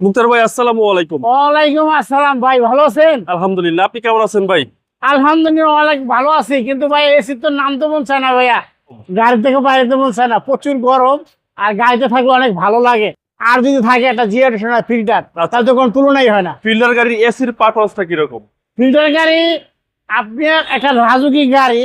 মুক্তার ভাই আসসালামু আলাইকুম। ওয়ালাইকুম আসসালাম ভাই ভালো আছেন? আলহামদুলিল্লাহ আপনি কেমন আছেন ভাই? আলহামদুলিল্লাহ অনেক ভালো আছি। কিন্তু ভাই তো নাম তো মন চায় না ভাইয়া। গাড়ি থেকে বাইরে তো মন চায় না। প্রচুর গরম আর গাড়িতে থাকলে অনেক ভালো লাগে। আর যদি থাকে একটা জিয়ার ফিল্টার তাহলে তো কোনো তুলনাই হয় না। ফিল্ডার গাড়ির এসির পারফরমেন্সটা কীরকম? ফিল্টার গাড়ি আপনি একটা রাজুকি গাড়ি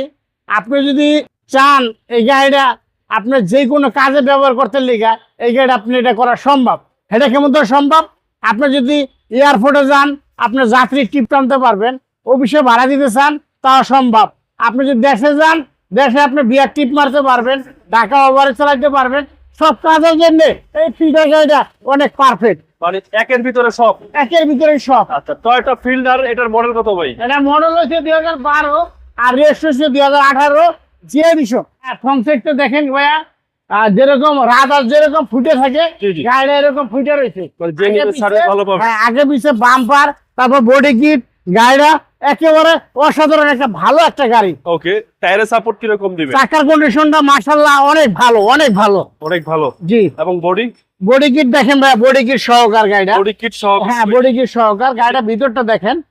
আপনি যদি চান এই গাড়িটা আপনার যে কোনো কাজে ব্যবহার করতে লিগা এই গাড়িটা আপনি এটা করা সম্ভব। এটা কেমন তো সম্ভব? আপনি যদি এয়ারপোর্টে যান আপনি যাত্রী টিপ টানতে পারবেন অফিসে ভাড়া দিতে চান তা সম্ভব। আপনি যদি দেশে যান দেশে আপনি বিয়ার টিপ মারতে পারবেন ঢাকা ওভারে চালাতে পারবেন সব কাজের জন্য এই ফিল্ডার গাড়িটা অনেক পারফেক্ট মানে একের ভিতরে সব। একের ভিতরে সব। আচ্ছা টয়টা ফিল্ডার এটার মডেল কত ভাই? এটা মডেল হচ্ছে দুই হাজার বারো আর রেস্ট হচ্ছে দুই হাজার আঠারো। যে বিষয়। ফ্রন্ট সাইডটা দেখেন ভাইয়া। আর যেরকম যেরকম ফুটে থাকে জি। এরকম ফুটে রয়েছে। আগে নিবে পিছে- সার্ভিস ভালো পাবে। হ্যাঁ, বাম্পার তারপর বডি কিট গাড়িটা একেবারে অসাধারণ একটা ভালো একটা গাড়ি। ওকে টায়ারের সাপোর্ট কীরকম দিবে? চাকার কন্ডিশনটা অনেক ভালো অনেক ভালো। অনেক ভালো। জি। এবং বডি বডি কিট দেখেন ভাই বডি কিট সহকার গাড়িটা। বডি কিট সহ হ্যাঁ বডি কিট সহকার। গাড়িটা ভিতরটা দেখেন।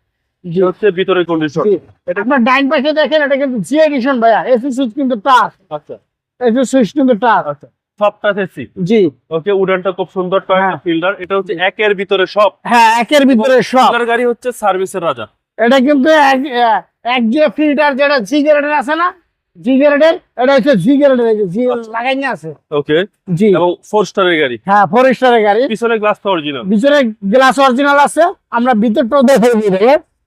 হচ্ছে ভিতরে কন্ডিশন। আপনার ডাইন পাশে দেখেন এটা কিন্তু জি এডিশন ভাইয়া। এসি সুইচ কিন্তু টাচ আচ্ছা। এসি সুইচ কিন্তু টাচ আচ্ছা। সবটা এসি জি। ওকে উডানটা খুব সুন্দর টয়টা হ্যাঁ। ফিল্ডার। এটা হচ্ছে একের ভিতরে সব। হ্যাঁ একের ভিতরে সব। ফিল্ডার গাড়ি হচ্ছে সার্ভিসের রাজা। এটা কিন্তু এক এক যে ফিল্টার যেটা জি গ্রেডের আছে না? জি গ্রেডের এটা হচ্ছে জি গ্রেডের জি লাগাই না আছে। ওকে। জি। এবং ফোর স্টারের গাড়ি। হ্যাঁ ফোর স্টারের গাড়ি। পিছনে গ্লাসটা অরিজিনাল গ্লাস অরিজিনাল আছে। আমরা ভিতরটাও দেখে দিই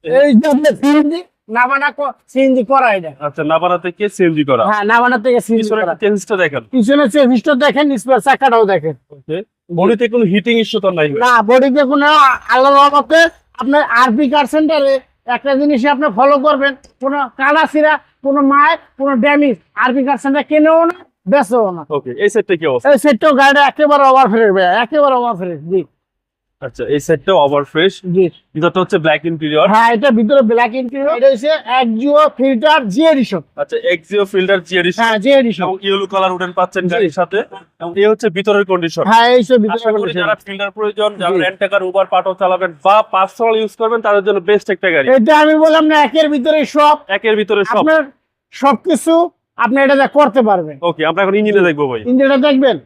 এই যে সিএনজি নাবানা সিএনজি করা এটা আচ্টা নাবানা থেকে সিএনজি করা? হ্যাঁ নাবানা থেকে সিএনজি করা। চেঞ্জটা দেখেন? পিছনে চেভিসটা দেখেন স্পেয়ার চাকাটাও দেখেন। ওকে বডিতে কোনো হিটিং ইস্যু তো নাই? না বডিতে কোনো আল্লাহ রহমতে আপনার আরপি কার সেন্টারে একটা জিনিস আপনি ফলো করবেন। কোনো কাদা সিরা কোনো মায় কোনো ড্যামেজ আরপি কার সেন্টার কেনেও না বেচেও না। ওকে এই সেটটা কি অবস্থা? এই সেটটাও গাড়িটা একেবারে ওভার ফ্রেশ ভাই একেবারে ওভার ফ্রেশ জি। আচ্ছা এই সেটটা ওভার ফ্রেশ জি। ভিতরটা হচ্ছে ব্ল্যাক ইন্টেরিয়র হ্যাঁ এটা ভিতরে ব্ল্যাক ইন্টেরিয়র এটা হচ্ছে একজিও ফিল্টার জি এডিশন আচ্ছা ফিল্টার হ্যাঁ জি এডিশন এবং ইয়েলো কালার উডেন পাচ্ছেন গাড়ির সাথে। এবং এই হচ্ছে ভিতরের কন্ডিশন হ্যাঁ এই সব ভিতরে আশা যারা ফিল্টার প্রয়োজন যারা রেন্ট টাকার উবার পাঠও চালাবেন বা পার্সোনাল ইউজ করবেন তাদের জন্য বেস্ট একটা গাড়ি। এটা আমি বললাম না একের ভিতরে সব। একের ভিতরে সব। আপনার সবকিছু আপনি এটা যা করতে পারবেন। ওকে আমরা এখন ইঞ্জিনে দেখব ভাই। ইঞ্জিনটা দেখবেন?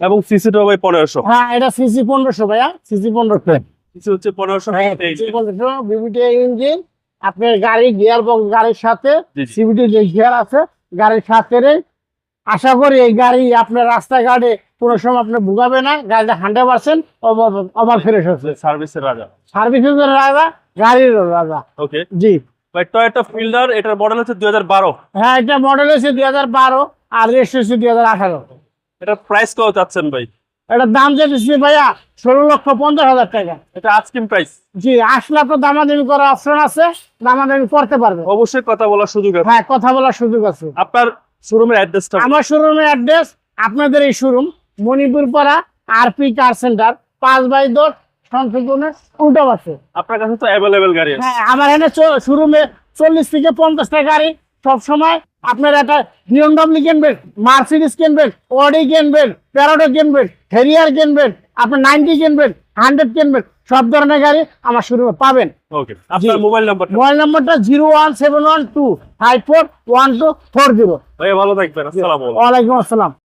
এবং সিসিটা ভাই পনেরোশো। হ্যাঁ এটা সিসি পনেরোশো ভাইয়া সিসি পনেরোশো সিসি হচ্ছে পনেরোশো সিসি পনেরোশো বিবিটি ইঞ্জিন আপনার গাড়ি গিয়ার বক্স গাড়ির সাথে। সিবিটি যে গিয়ার আছে গাড়ির সাথে রে। আশা করি এই গাড়ি আপনার রাস্তাঘাটে কোনো সময় আপনি ভুগাবে না গাড়িটা হান্ড্রেড পার্সেন্ট ওভার ফ্রেশ হচ্ছে। সার্ভিসের রাজা। সার্ভিসের রাজা গাড়ির রাজা। ওকে জি। ভাই টয়োটা ফিল্ডার এটার মডেল হচ্ছে দুই হাজার বারো। হ্যাঁ এটা মডেল হচ্ছে দুই হাজার বারো আর হাজার আঠারো। এটার প্রাইস কত চাচ্ছেন ভাই? এটার দাম যেতেছে ভাইয়া ষোলো লক্ষ পঞ্চাশ হাজার টাকা। এটা আজকিন প্রাইস জি আসলে আপনার দামাদামি করার অপশন আছে দামাদামি করতে পারবে। অবশ্যই কথা বলার সুযোগ আছে। হ্যাঁ কথা বলার সুযোগ আছে। আপনার শোরুমের অ্যাড্রেসটা আমার শোরুমের অ্যাড্রেস আপনাদের এই showroom Manipur Para RP car centre পাঁচ বাই দশ সংশোধনের উল্টা পাশে আপনার কাছে তো অ্যাভেলেবেল গাড়ি আছে। হ্যাঁ আমার এখানে শোরুমে চল্লিশ থেকে পঞ্চাশটা গাড়ি। সব সময় আপনার একটা কিনবেন মার্সিডিস কিনবেন অডি কিনবেন প্যারাডো কিনবেন হেরিয়ার কিনবেন আপনার নাইনটি কিনবেন হান্ড্রেড কিনবেন সব ধরনের গাড়ি আমার শোরুমে পাবেন। ওকে আপনার মোবাইল নাম্বারটা মোবাইল নম্বরটা zero one seven one two five four one two four zero. ভালো থাকবেন আসসালামু আলাইকুম। ওয়ালাইকুম আসসালাম।